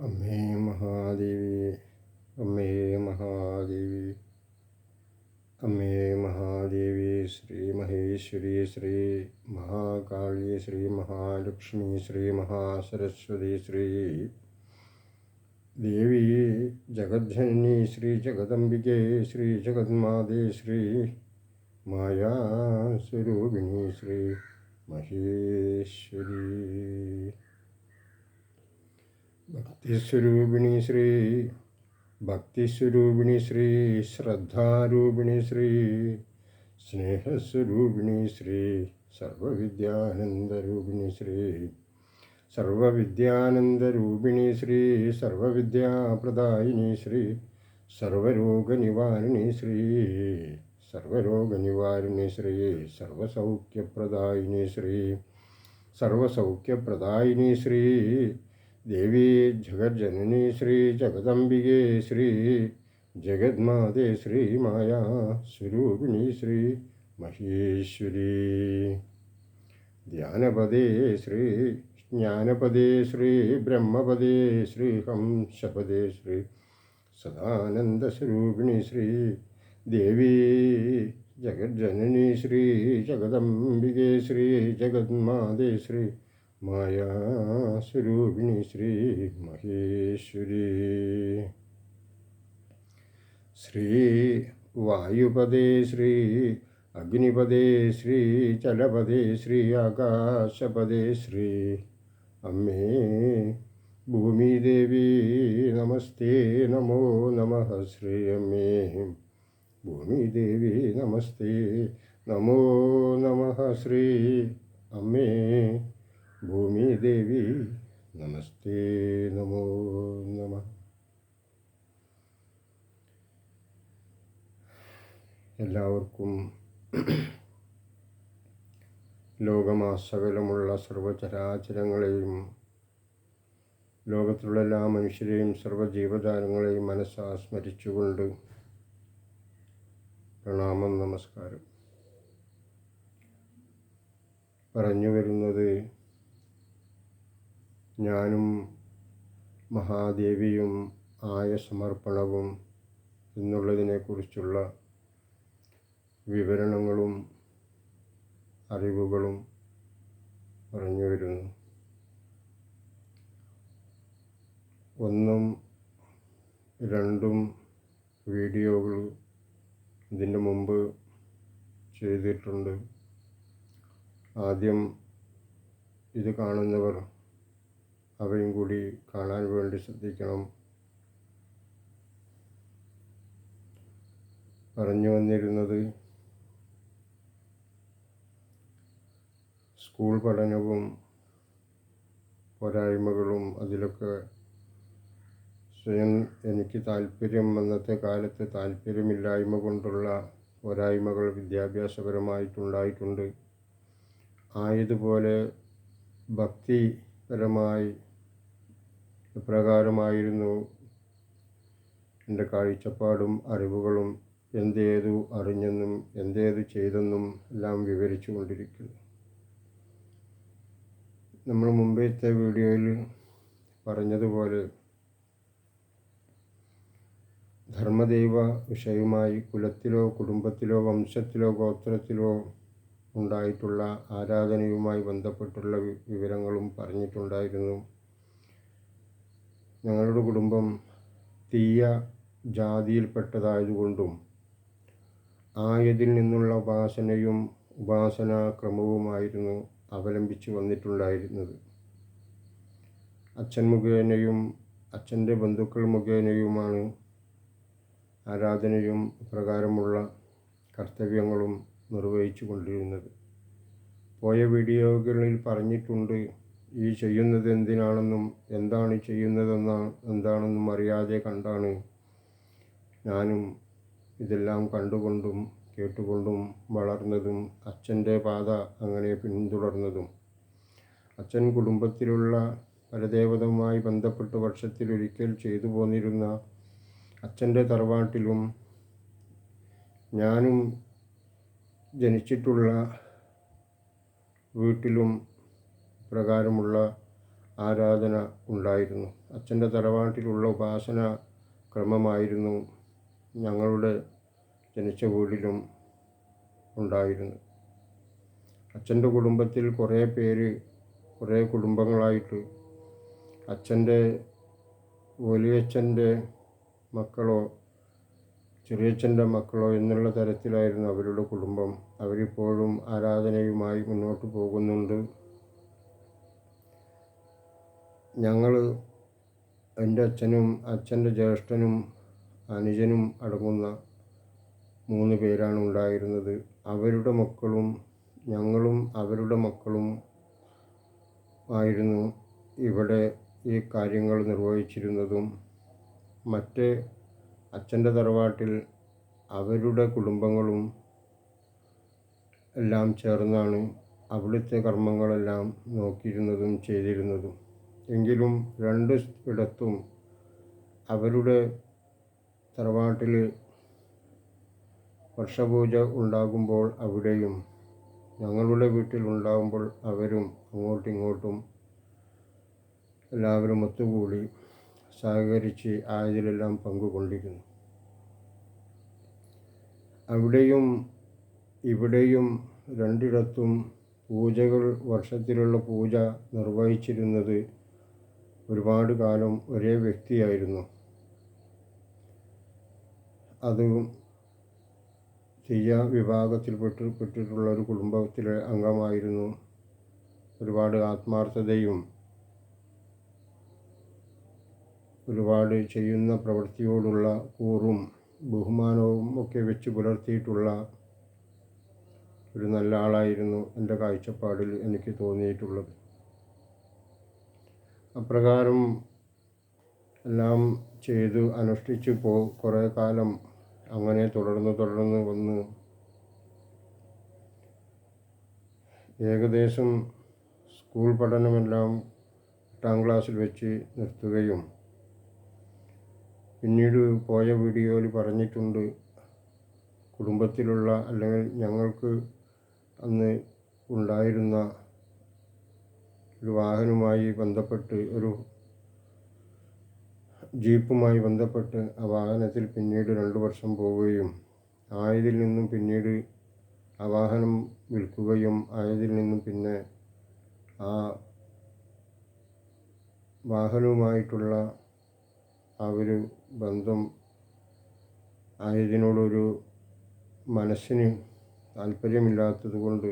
अम्मे महादेवी अम्मे महादेवी। अम्मे महादेवी, श्री महेश्वरी, श्री महाकाली श्री महालक्ष्मी, श्री महासरस्वती, श्री देवी जगज्जननी श्री जगदंबिके श्री जगन्माते, श्री माया स्वरूपिणी श्री महेश्वरी। भक्तिस्वरूपिणी श्री भक्तिस्वरूपिणी श्री, श्रद्धारूपिणी श्री, स्नेहस्वरूपिणी श्री सर्वविद्यानंदरूपिणी श्री सर्वविद्यानंदरूपिणी श्री, सर्वविद्याप्रदायिनी श्री, सर्वरोगनिवारिणी श्री सर्वरोगनिवारिणी श्री, सर्वसौख्यप्रदायिनी श्री सर्वसौख्यप्रदायिनी श्री देवी जगज्जननी श्री जगदम्बिके श्री जगन्मादे श्री माया स्वरूपिणी श्री महेश्वरी। ध्यानपदे श्री ज्ञानपदे श्री ब्रह्मपदे श्री हंसपदे श्री सदानन्दस्वरूपिणी श्री देवी जगज्जननी श्री जगदम्बिके श्री जगन्माते श्री माया स्वरूपिणी श्री महेश्वरी। श्री वायुपदे श्री अग्निपदे श्री चलपदे श्री आकाशपदे श्री। अम्मे भूमि देवी नमस्ते नमो नमः श्री अम्मे। भूमि देवी नमस्ते नमो नमः श्री अम्मे। ഭൂമിദേവി നമസ്തേ നമോ നമ. എല്ലാവർക്കും ലോകമാസകലമുള്ള സർവചരാചരങ്ങളെയും ലോകത്തിലുള്ള എല്ലാ മനുഷ്യരെയും സർവജീവജാലങ്ങളെയും മനസ്സാ സ്മരിച്ചുകൊണ്ട് പ്രണാമം നമസ്കാരം. പറഞ്ഞു വരുന്നത് ഞാനും മഹാദേവിയും ആയ സമർപ്പണവും എന്നുള്ളതിനെക്കുറിച്ചുള്ള വിവരണങ്ങളും അറിവുകളും പറഞ്ഞു വരുന്നു. ഒന്നും രണ്ടും വീഡിയോകൾ ഇതിന് മുമ്പ് ചെയ്തിട്ടുണ്ട്. ആദ്യം ഇത് കാണുന്നവർ അവയും കൂടി കാണാൻ വേണ്ടി ശ്രദ്ധിക്കണം. പറഞ്ഞു വന്നിരുന്നത് സ്കൂൾ പഠനവും പോരായ്മകളും അതിലൊക്കെ സ്വയം എനിക്ക് താല്പര്യം അന്നത്തെ കാലത്ത് താല്പര്യമില്ലായ്മ കൊണ്ടുള്ള പോരായ്മകൾ വിദ്യാഭ്യാസപരമായിട്ടുണ്ടായിട്ടുണ്ട്. ആയതുപോലെ ഭക്തിപരമായി എപ്രകാരമായിരുന്നു എന്റെ കാഴ്ചപ്പാടും അറിവുകളും എന്തേതു അറിഞ്ഞെന്നും എന്തേതു ചെയ്തെന്നും എല്ലാം വിവരിച്ചു കൊണ്ടിരിക്കുന്നു. നമ്മൾ മുമ്പത്തെ വീഡിയോയിൽ പറഞ്ഞതുപോലെ ധർമ്മദൈവ വിഷയവുമായി കുലത്തിലോ കുടുംബത്തിലോ വംശത്തിലോ ഗോത്രത്തിലോ ഉണ്ടായിട്ടുള്ള ആരാധനയുമായി ബന്ധപ്പെട്ടുള്ള വിവരങ്ങളും പറഞ്ഞിട്ടുണ്ടായിരുന്നു. ഞങ്ങളുടെ കുടുംബം തീയ ജാതിയിൽപ്പെട്ടതായതുകൊണ്ടും ആയതിൽ നിന്നുള്ള ഉപാസനയും ഉപാസനാക്രമവുമായിരുന്നു അവലംബിച്ചു വന്നിട്ടുണ്ടായിരുന്നത്. അച്ഛൻ മുഖേനയും അച്ഛന്റെ ബന്ധുക്കൾ മുഖേനയുമാണ് ആരാധനയും പ്രകാരമുള്ള കർത്തവ്യങ്ങളും നിർവഹിച്ചു കൊണ്ടിരുന്നത് പോയ വീഡിയോകളിൽ പറഞ്ഞിട്ടുണ്ട് ഈ ചെയ്യുന്നത് എന്തിനാണെന്നും എന്താണ് ചെയ്യുന്നതെന്ന എന്താണെന്നും അറിയാതെ കണ്ടാണ് ഞാനും ഇതെല്ലാം കണ്ടുകൊണ്ടും കേട്ടുകൊണ്ടും വളർന്നതും അച്ഛന്റെ പാത അങ്ങനെ പിന്തുടർന്നതും. അച്ഛൻ കുടുംബത്തിലുള്ള പരദേവതവുമായി ബന്ധപ്പെട്ട് വർഷത്തിലൊരിക്കൽ ചെയ്തു പോന്നിരുന്ന അച്ഛന്റെ തറവാട്ടിലും ഞാനും ജനിച്ചിട്ടുള്ള വീട്ടിലും പ്രകാരമുള്ള ആരാധന ഉണ്ടായിരുന്നു. അച്ഛന്റെ തറവാട്ടിലുള്ള ഉപാസന ക്രമമായിരുന്നു ഞങ്ങളുടെ ജനിച്ച വീട്ടിലും ഉണ്ടായിരുന്നു അച്ഛന്റെ കുടുംബത്തിൽ കുറേ പേര് കുറേ കുടുംബങ്ങളായിട്ട് അച്ഛന്റെ വലിയച്ഛന്റെ മക്കളോ ചെറിയച്ഛന്റെ മക്കളോ എന്നുള്ള തരത്തിലായിരുന്നു അവരുടെ കുടുംബം. അവരിപ്പോഴും ആരാധനയുമായി മുന്നോട്ട് പോകുന്നുണ്ട്. ഞങ്ങൾ എന്റെ അച്ഛനും അച്ഛന്റെ ജ്യേഷ്ഠനും അനുജനും അടങ്ങുന്ന മൂന്ന് പേരാണ് ഉണ്ടായിരുന്നത്. അവരുടെ മക്കളും ഞങ്ങളും അവരുടെ മക്കളും ആയിരുന്നു ഇവിടെ ഈ കാര്യങ്ങൾ നിർവഹിച്ചിരുന്നതും. മറ്റേ അച്ഛന്റെ തറവാട്ടിൽ അവരുടെ കുടുംബങ്ങളും എല്ലാം ചേർന്നാണ് അവിടുത്തെ കർമ്മങ്ങളെല്ലാം നോക്കിയിരുന്നതും ചെയ്തിരുന്നതും. എങ്കിലും രണ്ട് ഇടത്തും അവരുടെ തറവാട്ടിൽ വർഷപൂജ ഉണ്ടാകുമ്പോൾ അവിടെയും ഞങ്ങളുടെ വീട്ടിൽ ഉണ്ടാകുമ്പോൾ അവരും അങ്ങോട്ടും ഇങ്ങോട്ടും എല്ലാവരും ഒത്തുകൂടി സഹകരിച്ച് ആയതിലെല്ലാം പങ്കുകൊണ്ടിരുന്നു അവിടെയും ഇവിടെയും രണ്ടിടത്തും പൂജകൾ വർഷത്തിലുള്ള പൂജ നിർവഹിച്ചിരുന്നത് ഒരുപാട് കാലം ഒരേ വ്യക്തിയായിരുന്നു. അത് തീയ വിഭാഗത്തിൽപ്പെട്ട് പെട്ടിട്ടുള്ള ഒരു കുടുംബത്തിലെ അംഗമായിരുന്നു. ഒരുപാട് ആത്മാർത്ഥതയും ഒരുപാട് ചെയ്യുന്ന പ്രവൃത്തിയോടുള്ള കൂറും ബഹുമാനവും ഒക്കെ വെച്ച് പുലർത്തിയിട്ടുള്ള ഒരു നല്ല ആളായിരുന്നു എന്റെ കാഴ്ചപ്പാടിൽ എനിക്ക് തോന്നിയിട്ടുള്ളത്. അപ്രകാരം എല്ലാം ചെയ്തു അനുഷ്ഠിച്ച് പോ കുറേ കാലം അങ്ങനെ തുടർന്ന് തുടർന്ന് വന്ന് ഏകദേശം സ്കൂൾ പഠനമെല്ലാം എട്ടാം ക്ലാസ്സിൽ വെച്ച് നിർത്തുകയും പിന്നീട് പോയ വീഡിയോയിൽ പറഞ്ഞിട്ടുണ്ട് കുടുംബത്തിലുള്ള അല്ലെങ്കിൽ ഞങ്ങൾക്ക് അന്ന് ഉണ്ടായിരുന്ന ഒരു വാഹനവുമായി ബന്ധപ്പെട്ട് ഒരു ജീപ്പുമായി ബന്ധപ്പെട്ട് ആ വാഹനത്തിൽ പിന്നീട് രണ്ട് വർഷം പോവുകയും ആയതിൽ നിന്നും പിന്നീട് ആ വാഹനം വിൽക്കുകയും ആയതിൽ നിന്നും പിന്നെ ആ വാഹനവുമായിട്ടുള്ള ആ ഒരു ബന്ധം ആയതിനോടൊരു മനസ്സിന് താല്പര്യമില്ലാത്തത് കൊണ്ട്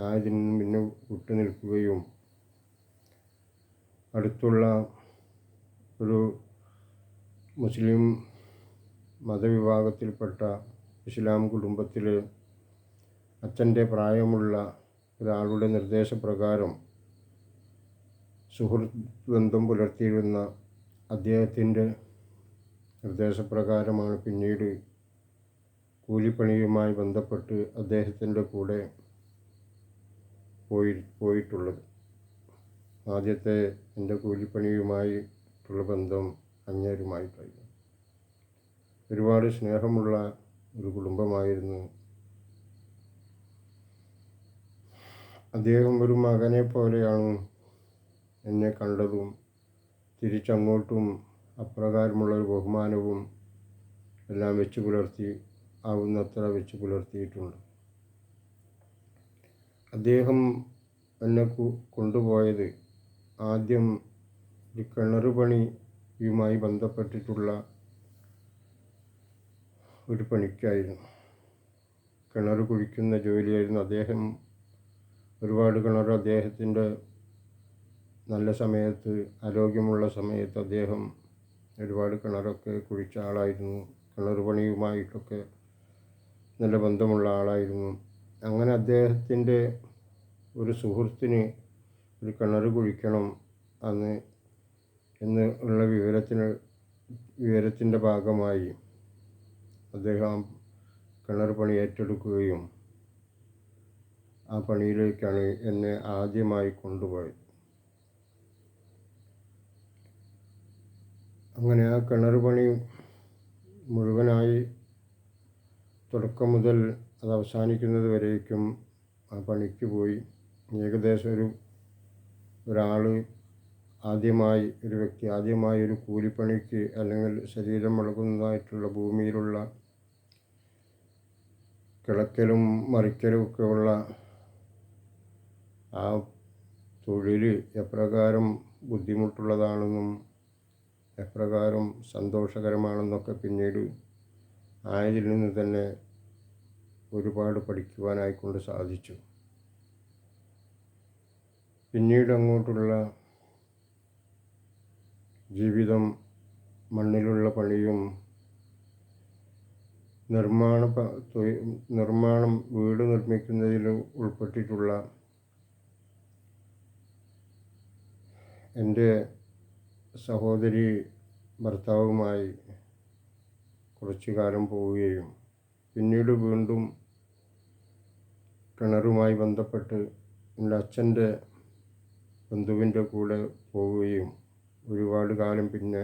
ആയതിൽ നിന്നും പിന്നെ വിട്ടു നിൽക്കുകയും അടുത്തുള്ള ഒരു മുസ്ലിം മതവിഭാഗത്തിൽപ്പെട്ട ഇസ്ലാം കുടുംബത്തിൽ അച്ഛന്റെ പ്രായമുള്ള ഒരാളുടെ നിർദ്ദേശപ്രകാരം സുഹൃത്ത് ബന്ധം പുലർത്തിയിരുന്ന അദ്ദേഹത്തിന്റെ നിർദ്ദേശപ്രകാരമാണ് പിന്നീട് കൂലിപ്പണിയുമായി ബന്ധപ്പെട്ട് അദ്ദേഹത്തിന്റെ കൂടെ പോയി പോയിട്ടുള്ളത്. ആദ്യത്തെ എന്റെ കൂലിപ്പണിയുമായിട്ടുള്ള ബന്ധം അങ്ങേരുമായിട്ടായിരുന്നു ഒരുപാട് സ്നേഹമുള്ള ഒരു കുടുംബമായിരുന്നു. അദ്ദേഹം ഒരു മകനെ പോലെയാണ് എന്നെ കണ്ടതും തിരിച്ചങ്ങോട്ടും അപ്രകാരമുള്ള ഒരു ബഹുമാനവും എല്ലാം വെച്ച് പുലർത്തി ആവുന്നത്ര വെച്ച് പുലർത്തിയിട്ടുണ്ട്. അദ്ദേഹം എന്നെ കൊണ്ടുപോയത് ആദ്യം ഈ കിണർ പണിയുമായി ബന്ധപ്പെട്ടിട്ടുള്ള ഒരു പണിക്കായിരുന്നു. കിണർ കുഴിക്കുന്ന ജോലിയായിരുന്നു അദ്ദേഹം. ഒരുപാട് കിണർ അദ്ദേഹത്തിന്റെ നല്ല സമയത്ത് ആരോഗ്യമുള്ള സമയത്ത് അദ്ദേഹം ഒരുപാട് കിണറൊക്കെ കുഴിച്ച ആളായിരുന്നു. കിണർ പണിയുമായിട്ടൊക്കെ നല്ല ബന്ധമുള്ള ആളായിരുന്നു. അങ്ങനെ അദ്ദേഹത്തിന്റെ ഒരു സുഹൃത്തിന് ഒരു കിണർ കുഴിക്കണം അന്ന് എന്ന് ഉള്ള വിവരത്തിന് വിവരത്തിന്റെ ഭാഗമായി അദ്ദേഹം കിണർ പണി ഏറ്റെടുക്കുകയും ആ പണിയിലേക്കാണ് എന്നെ ആദ്യമായി കൊണ്ടുപോയത്. അങ്ങനെ ആ കിണർ പണി മുഴുവനായി തുടക്കം മുതൽ അത് അവസാനിക്കുന്നത് വരേക്കും ആ പണിക്ക് പോയി. ഏകദേശം ഒരു ഒരാൾ ആദ്യമായി ഒരു വ്യക്തി ആദ്യമായി ഒരു കൂലിപ്പണിക്ക് അല്ലെങ്കിൽ ശരീരം ഇളകുന്നതായിട്ടുള്ള ഭൂമിയിലുള്ള കിളക്കലും മറിക്കലും ഒക്കെയുള്ള ആ തൊഴിൽ എപ്രകാരം ബുദ്ധിമുട്ടുള്ളതാണെന്നും എപ്രകാരം സന്തോഷകരമാണെന്നൊക്കെ പിന്നീട് ആയതിൽ നിന്ന് തന്നെ ഒരുപാട് പഠിക്കുവാനായിക്കൊണ്ട് സാധിച്ചു. പിന്നീട് അങ്ങോട്ടുള്ള ജീവിതം മണ്ണിലുള്ള പണിയും നിർമ്മാണ നിർമ്മാണം വീട് നിർമ്മിക്കുന്നതിൽ ഉൾപ്പെട്ടിട്ടുള്ള എന്റെ സഹോദരി ഭർത്താവുമായി കുറച്ചു കാലം പോവുകയും പിന്നീട് വീണ്ടും കിണറുമായി ബന്ധപ്പെട്ട് എന്റെ അച്ഛന്റെ ബന്ധുവിന്റെ കൂടെ പോവുകയും ഒരുപാട് കാലം പിന്നെ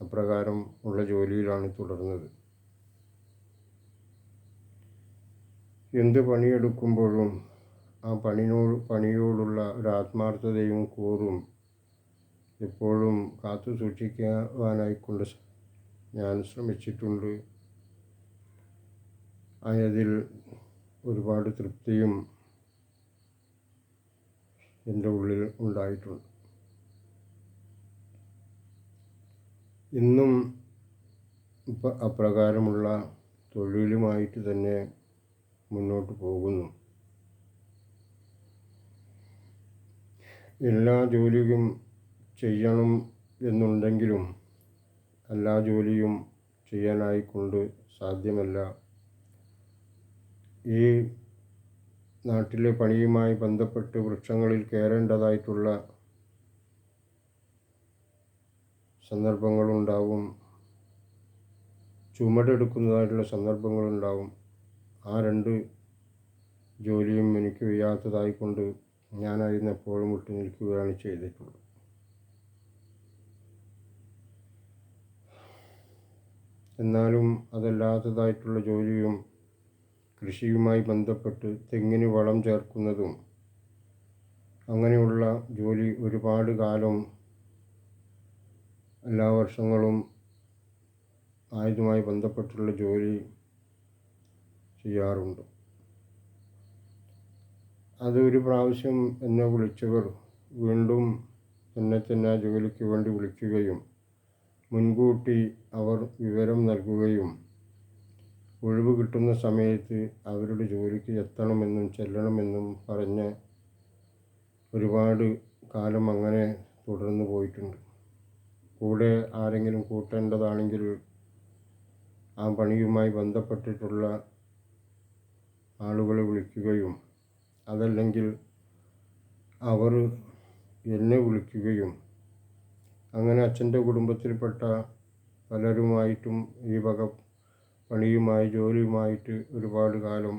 അപ്രകാരം ഉള്ള ജോലിയിലാണ് തുടർന്നത്. എന്ത് പണിയെടുക്കുമ്പോഴും ആ പണിനോ പണിയോടുള്ള ഒരു ആത്മാർത്ഥതയും കൂറും എപ്പോഴും കാത്തു സൂക്ഷിക്കുവാനായിക്കൊണ്ട് ഞാൻ ശ്രമിച്ചിട്ടുണ്ട്. അതിൽ ഒരുപാട് തൃപ്തിയും എന്റെ ഉള്ളിൽ ഉണ്ടായിട്ടുണ്ട്. ഇന്നും ഇപ്പം അപ്രകാരമുള്ള തൊഴിലുമായിട്ട് തന്നെ മുന്നോട്ട് പോകുന്നു. എല്ലാ ജോലിയും ചെയ്യണം എന്നുണ്ടെങ്കിലും എല്ലാ ജോലിയും ചെയ്യാനായിക്കൊണ്ട് സാധ്യമല്ല. ഈ നാട്ടിലെ പണിയുമായി ബന്ധപ്പെട്ട് വൃക്ഷങ്ങളിൽ കയറേണ്ടതായിട്ടുള്ള സന്ദർഭങ്ങളുണ്ടാവും. ചുമടെടുക്കുന്നതായിട്ടുള്ള സന്ദർഭങ്ങളുണ്ടാവും. ആ രണ്ട് ജോലിയും എനിക്ക് വയ്യാത്തതായിക്കൊണ്ട് ഞാനായിരുന്നു എപ്പോഴും വിട്ടു നിൽക്കുകയാണ് ചെയ്തിട്ടുള്ളത്. എന്നാലും അതല്ലാത്തതായിട്ടുള്ള ജോലിയും കൃഷിയുമായി ബന്ധപ്പെട്ട് തെങ്ങിന് വളം ചേർക്കുന്നതും അങ്ങനെയുള്ള ജോലി ഒരുപാട് കാലം എല്ലാ വർഷങ്ങളും ആയതുമായി ബന്ധപ്പെട്ടുള്ള ജോലി ചെയ്യാറുണ്ട്. അത് ഒരു പ്രാവശ്യം എന്നെ വിളിച്ചവർ വീണ്ടും എന്നെ തന്നെ ജോലിക്ക് വേണ്ടി വിളിക്കുകയും മുൻകൂട്ടി അവർ വിവരം നൽകുകയും ഒഴിവ് കിട്ടുന്ന സമയത്ത് അവരുടെ ജോലിക്ക് എത്തണമെന്നും ചെല്ലണമെന്നും പറഞ്ഞ് ഒരുപാട് കാലം അങ്ങനെ തുടർന്നു പോയിട്ടുണ്ട്. കൂടെ ആരെങ്കിലും കൂട്ടേണ്ടതാണെങ്കിൽ ആ പണിയുമായി ബന്ധപ്പെട്ടിട്ടുള്ള ആളുകളെ വിളിക്കുകയും അതല്ലെങ്കിൽ അവർ എന്നെ വിളിക്കുകയും അങ്ങനെ അച്ഛന്റെ കുടുംബത്തിൽപ്പെട്ട പലരുമായിട്ടും ഈ വക പണിയുമായി ജോലിയുമായിട്ട് ഒരുപാട് കാലം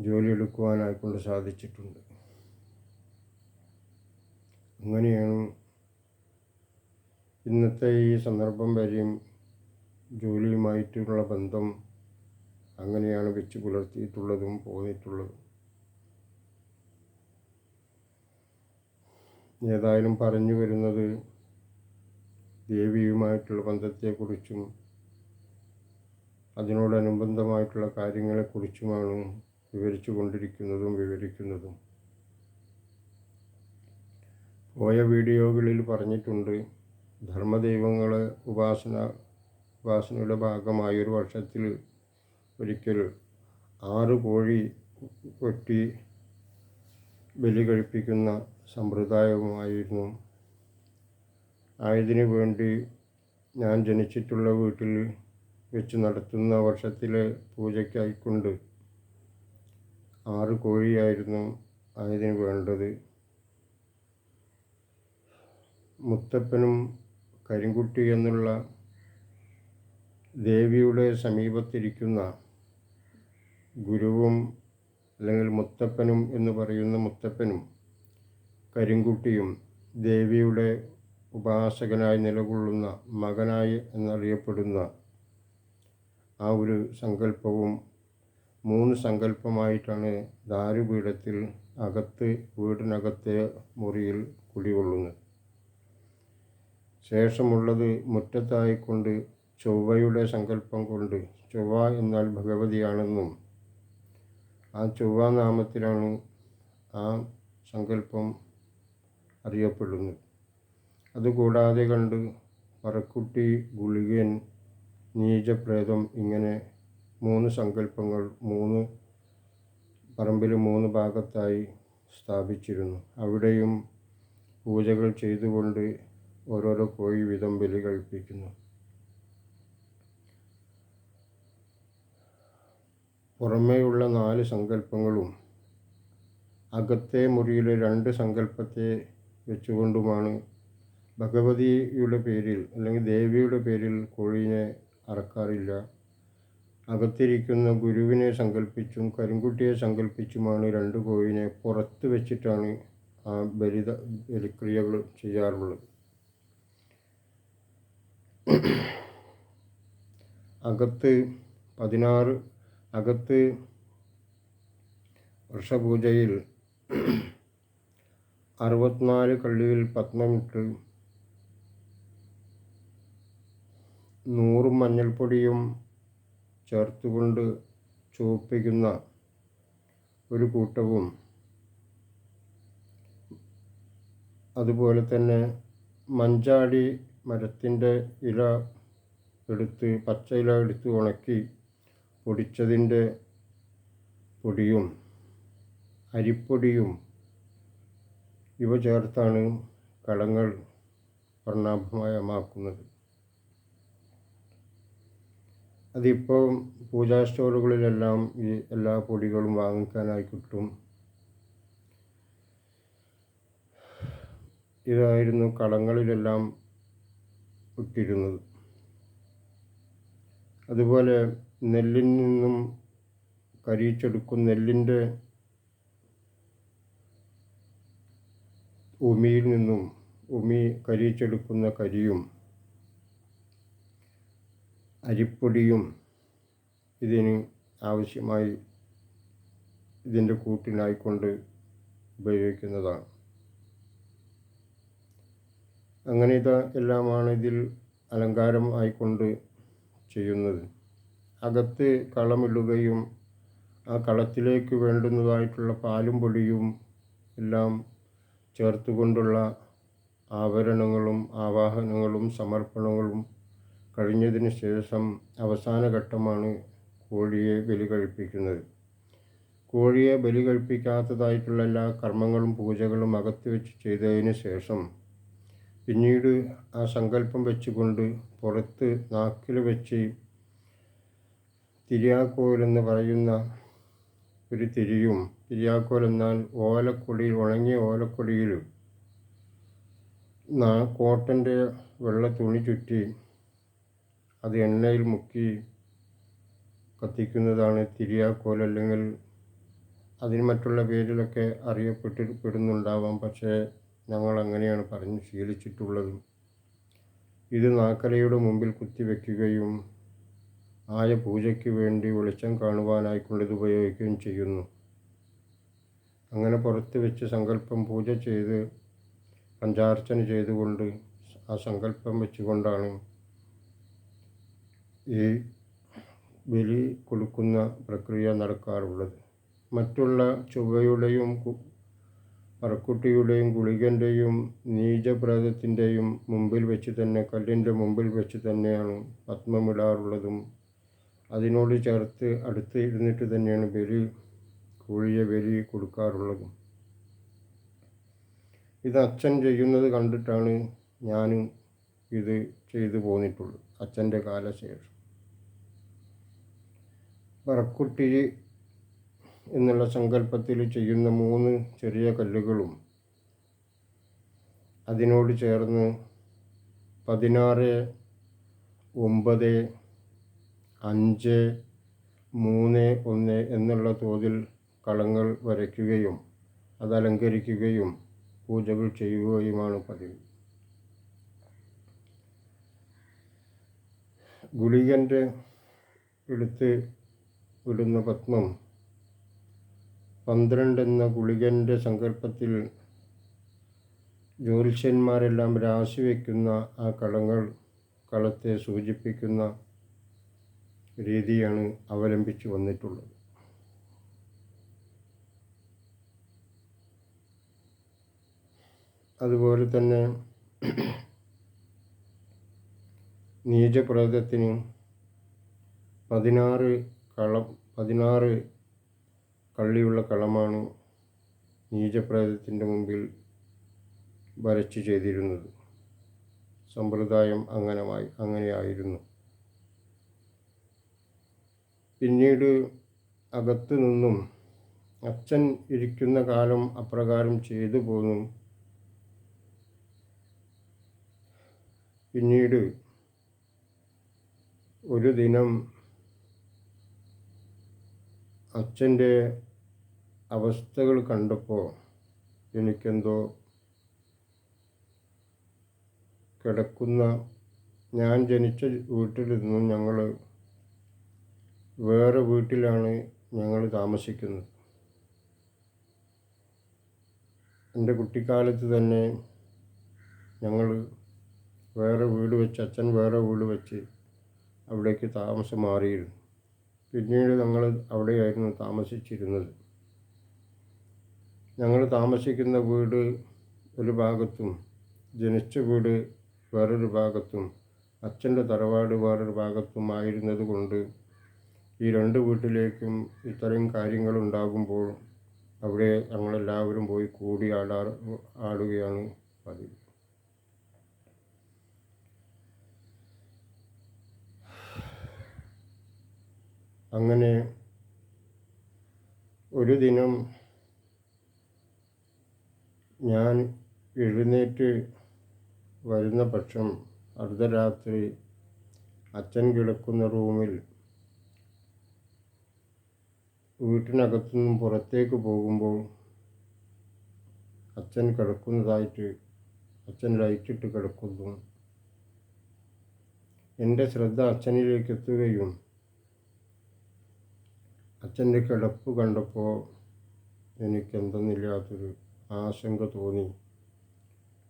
ജോലിയെടുക്കുവാനായിക്കൊണ്ട് സാധിച്ചിട്ടുണ്ട്. അങ്ങനെയാണ് ഇന്നത്തെ ഈ സന്ദർഭം വരെയും ജോലിയുമായിട്ടുള്ള ബന്ധം അങ്ങനെയാണ് വെച്ച് പുലർത്തിയിട്ടുള്ളതും പോന്നിട്ടുള്ളതും. ഏതായാലും പറഞ്ഞു വരുന്നത് ദേവിയുമായിട്ടുള്ള ബന്ധത്തെക്കുറിച്ചും അതിനോടനുബന്ധമായിട്ടുള്ള കാര്യങ്ങളെക്കുറിച്ചുമാണ് വിവരിച്ചു കൊണ്ടിരിക്കുന്നതും വിവരിക്കുന്നതും. പോയ വീഡിയോകളിൽ പറഞ്ഞിട്ടുണ്ട് ധർമ്മദൈവങ്ങളെ ഉപാസന ഉപാസനയുടെ ഭാഗമായി ഒരു വർഷത്തിൽ ഒരിക്കൽ ആറ് കോഴി കൊട്ടി ബലി കഴിപ്പിക്കുന്ന സമ്പ്രദായവുമായിരുന്നു. ആയതിനു വേണ്ടി ഞാൻ ജനിച്ചിട്ടുള്ള വീട്ടിൽ വെച്ച് നടത്തുന്ന വർഷത്തിലെ പൂജയ്ക്കായിക്കൊണ്ട് ആറ് കോഴിയായിരുന്നു ആയതിന് വേണ്ടത്. മുത്തപ്പനും കരിങ്കുട്ടി എന്നുള്ള ദേവിയുടെ സമീപത്തിരിക്കുന്ന ഗുരുവും അല്ലെങ്കിൽ മുത്തപ്പനും എന്ന് പറയുന്ന മുത്തപ്പനും കരിങ്കുട്ടിയും ദേവിയുടെ ഉപാസകനായി നിലകൊള്ളുന്ന മകനായി എന്നറിയപ്പെടുന്ന ആ ഒരു സങ്കല്പവും മൂന്ന് സങ്കല്പമായിട്ടാണ് ദാരുപീഠത്തിൽ അകത്ത് വീടിനകത്തെ മുറിയിൽ കുടികൊള്ളുന്നത്. ശേഷമുള്ളത് മുറ്റത്തായിക്കൊണ്ട് ചൊവ്വയുടെ സങ്കല്പം കൊണ്ട് ചൊവ്വ എന്നാൽ ഭഗവതിയാണെന്നും ആ ചൊവ്വ നാമത്തിലാണ് ആ സങ്കല്പം അറിയപ്പെടുന്നത്. അതുകൂടാതെ കണ്ട് പറക്കുട്ടി ഗുളികൻ നീചപ്രേതം ഇങ്ങനെ മൂന്ന് സങ്കല്പങ്ങൾ മൂന്ന് പറമ്പിൽ മൂന്ന് ഭാഗത്തായി സ്ഥാപിച്ചിരുന്നു. അവിടെയും പൂജകൾ ചെയ്തുകൊണ്ട് ഓരോരോ കോഴി വിധം ബലി കഴിപ്പിക്കുന്നു. പുറമേയുള്ള നാല് സങ്കല്പങ്ങളും അകത്തെ മുറിയിലെ രണ്ട് സങ്കല്പത്തെ വെച്ചുകൊണ്ടുമാണ് ഭഗവതിയുടെ പേരിൽ അല്ലെങ്കിൽ ദേവിയുടെ പേരിൽ കോഴീനെ അറക്കാറില്ല. അകത്തിരിക്കുന്ന ഗുരുവിനെ സങ്കല്പിച്ചും കരിങ്കുട്ടിയെ സങ്കല്പിച്ചുമാണ് രണ്ട് കോഴിനെ പുറത്ത് വെച്ചിട്ടാണ് ആ ബലിത ബലിക്രിയകൾ ചെയ്യാറുള്ളത്. അകത്ത് പതിനാറ് അകത്ത് വർഷപൂജയിൽ അറുപത്തിനാല് കള്ളിയിൽ പത്മമിട്ട് നൂറും മഞ്ഞൾപ്പൊടിയും ചേർത്തുകൊണ്ട് ചുവപ്പിക്കുന്ന ഒരു കൂട്ടവും അതുപോലെ തന്നെ മഞ്ചാടി മരത്തിന്റെ ഇല എടുത്ത് പച്ച ഇല എടുത്ത് ഉണക്കി പൊടിച്ചതിന്റെ പൊടിയും അരിപ്പൊടിയും ഇവ ചേർത്താണ് കളങ്ങൾ വർണാഭമയമാക്കുന്നത് അതിപ്പോൾ പൂജാ സ്റ്റോറുകളിലെല്ലാം ഈ എല്ലാ പൊടികളും വാങ്ങിക്കാനായി കിട്ടും. ഇതായിരുന്നു കളങ്ങളിലെല്ലാം ഇട്ടിരുന്നത്. അതുപോലെ നെല്ലിൽ നിന്നും കരിയിച്ചെടുക്കും നെല്ലിന്റെ ഉമിയിൽ നിന്നും ഉമി കരിയിച്ചെടുക്കുന്ന കരിയും അരിപ്പൊടിയും ഇതിന് ആവശ്യമായി ഇതിന്റെ കൂട്ടിനായിക്കൊണ്ട് ഉപയോഗിക്കുന്നതാണ്. അങ്ങനെ ഇത് എല്ലാമാണ് ഇതിൽ അലങ്കാരം ആയിക്കൊണ്ട് ചെയ്യുന്നത്. അകത്ത് കളമിടുകയും ആ കളത്തിലേക്ക് വേണ്ടുന്നതായിട്ടുള്ള പാലും പൊടിയും എല്ലാം ചേർത്തുകൊണ്ടുള്ള ആഭരണങ്ങളും ആവാഹനങ്ങളും സമർപ്പണങ്ങളും കഴിഞ്ഞതിന് ശേഷം അവസാന ഘട്ടമാണ് കോഴിയെ ബലി കഴിപ്പിക്കുന്നത്. കോഴിയെ ബലി കഴിപ്പിക്കാത്തതായിട്ടുള്ള എല്ലാ കർമ്മങ്ങളും പൂജകളും അകത്ത് വെച്ച് ചെയ്തതിന് ശേഷം പിന്നീട് ആ സങ്കല്പം വെച്ചുകൊണ്ട് പുറത്ത് നാക്കിൽ വെച്ച് തിരിയാക്കോൽ എന്ന് പറയുന്ന ഒരു തിരിയും തിരിയാക്കോൽ എന്നാൽ ഓലക്കൊടിയിൽ ഉണങ്ങിയ ഓലക്കൊടിയിൽ കോട്ടന്റെ വെള്ള തുണി ചുറ്റി അത് എണ്ണയിൽ മുക്കി കത്തിക്കുന്നതാണ് തിരിയാക്കോൽ അല്ലെങ്കിൽ അതിന് മറ്റുള്ള പേരിലൊക്കെ അറിയപ്പെട്ടിപ്പെടുന്നുണ്ടാവാം പക്ഷേ ഞങ്ങൾ അങ്ങനെയാണ് പറഞ്ഞ് ശീലിച്ചിട്ടുള്ളത്. ഇത് നാക്കലയുടെ മുമ്പിൽ കുത്തിവെക്കുകയും ആയ പൂജയ്ക്ക് വേണ്ടി വെളിച്ചം കാണുവാനായിക്കൊണ്ട് ഇത് ഉപയോഗിക്കുകയും ചെയ്യുന്നു. അങ്ങനെ പുറത്ത് വെച്ച് സങ്കല്പം പൂജ ചെയ്ത് പഞ്ചാർച്ചന ചെയ്തുകൊണ്ട് ആ സങ്കല്പം വെച്ചുകൊണ്ടാണ് ഈ ബലി കൊടുക്കുന്ന പ്രക്രിയ നടക്കാറുള്ളത്. മറ്റുള്ള ചൊവ്വയുടെയും പറക്കുട്ടിയുടെയും ഗുളികന്റെയും നീചപ്രേതത്തിന്റെയും മുമ്പിൽ വെച്ച് തന്നെ കല്ലിന്റെ മുമ്പിൽ വെച്ച് തന്നെയാണ് പത്മമിടാറുള്ളതും അതിനോട് ചേർത്ത് അടുത്ത് ഇരുന്നിട്ട് തന്നെയാണ് ബലി കോഴിയെ ബലി കൊടുക്കാറുള്ളതും. ഇത് അച്ഛൻ ചെയ്യുന്നത് കണ്ടിട്ടാണ് ഞാനും ഇത് ചെയ്തു പോന്നിട്ടുള്ളൂ അച്ഛന്റെ കാലശേഷം. പറക്കുട്ടി എന്നുള്ള സങ്കല്പത്തിൽ ചെയ്യുന്ന മൂന്ന് ചെറിയ കല്ലുകളും അതിനോട് ചേർന്ന് പതിനാറ് ഒമ്പത് അഞ്ച് മൂന്ന് ഒന്ന് എന്നുള്ള തോതിൽ കളങ്ങൾ വരയ്ക്കുകയും അതലങ്കരിക്കുകയും പൂജകൾ ചെയ്യുകയുമാണ് പതിവ്. ഗുളികന്റെ എടുത്ത് വിടുന്ന പത്മം. പന്ത്രണ്ട് എന്ന ഗുളികന്റെ സങ്കല്പത്തിൽ ജ്യോത്സ്യന്മാരെല്ലാം രാശി വയ്ക്കുന്ന ആ കളങ്ങൾ കളത്തെ സൂചിപ്പിക്കുന്ന രീതിയാണ് അവലംബിച്ചു വന്നിട്ടുള്ളത്. അതുപോലെ തന്നെ നീചപ്രേതത്തിന് പതിനാറ് കളം പതിനാറ് കള്ളിയുള്ള കളമാണ് നീചപ്രേതത്തിന്റെ മുമ്പിൽ വരച്ചു ചെയ്തിരുന്നത്. സമ്പ്രദായം അങ്ങനമായി അങ്ങനെയായിരുന്നു. പിന്നീട് അകത്തു നിന്നും അച്ഛൻ ഇരിക്കുന്ന കാലം അപ്രകാരം ചെയ്തു പോന്നു. പിന്നീട് ഒരു ദിനം അച്ഛന്റെ അവസ്ഥകൾ കണ്ടപ്പോൾ എനിക്കെന്തോ കിടക്കുന്ന ഞാൻ ജനിച്ച വീട്ടിൽ നിന്നും ഞങ്ങൾ വേറെ വീട്ടിലാണ് ഞങ്ങൾ താമസിക്കുന്നത്. എന്റെ കുട്ടിക്കാലത്ത് തന്നെ ഞങ്ങൾ വേറെ വീട് വെച്ച് അച്ഛൻ വേറെ വീട് വെച്ച് അവിടേക്ക് താമസം മാറിയിരുന്നു. പിന്നീട് ഞങ്ങൾ അവിടെയായിരുന്നു താമസിച്ചിരുന്നത്. ഞങ്ങൾ താമസിക്കുന്ന വീട് ഒരു ഭാഗത്തും ജനിച്ച വീട് വേറൊരു ഭാഗത്തും അച്ഛന്റെ തറവാട് വേറൊരു ഭാഗത്തും ആയിരുന്നത് കൊണ്ട് ഈ രണ്ട് വീട്ടിലേക്കും ഇത്തരം കാര്യങ്ങളുണ്ടാകുമ്പോൾ അവിടെ ഞങ്ങളെല്ലാവരും പോയി കൂടി ആടാ ആടുകയാണ് പതിവ്. അങ്ങനെ ഒരു ദിനം ഞാൻ എഴുന്നേറ്റ് വരുന്ന പക്ഷം അർദ്ധരാത്രി അച്ഛൻ കിടക്കുന്ന റൂമിൽ വീട്ടിനകത്തുനിന്നും പുറത്തേക്ക് പോകുമ്പോൾ അച്ഛൻ കിടക്കുന്നതായിട്ട് അച്ഛൻ ലൈറ്റിട്ട് കിടക്കുന്നു. എന്റെ ശ്രദ്ധ അച്ഛനിലേക്ക് എത്തുകയും അച്ഛന്റെ കിടപ്പ് കണ്ടപ്പോൾ എനിക്കെന്തെന്നില്ലാത്തൊരു ആശങ്ക തോന്നി.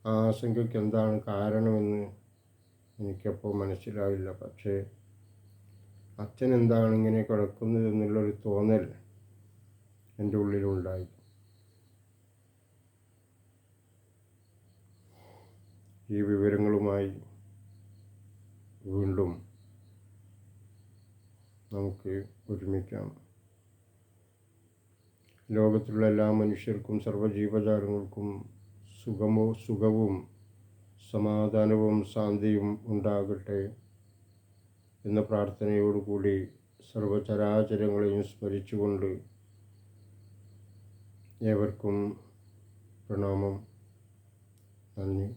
ആ ആശങ്കയ്ക്ക് എന്താണ് കാരണമെന്ന് എനിക്കപ്പോൾ മനസ്സിലായില്ല. പക്ഷേ അച്ഛൻ എന്താണ് ഇങ്ങനെ കിടക്കുന്നത് എന്നുള്ളൊരു തോന്നൽ എന്റെ ഉള്ളിലുണ്ടായി. ഈ വിവരങ്ങളുമായി വീണ്ടും നമുക്ക് ഒരുമിക്കാം. ലോകത്തിലുള്ള എല്ലാ മനുഷ്യർക്കും സർവജീവജാലങ്ങൾക്കും സുഖമോ സുഖവും സമാധാനവും ശാന്തിയും ഉണ്ടാകട്ടെ എന്ന പ്രാർത്ഥനയോടുകൂടി സർവചരാചരങ്ങളെയും സ്മരിച്ചുകൊണ്ട് ഏവർക്കും പ്രണാമം. നന്ദി.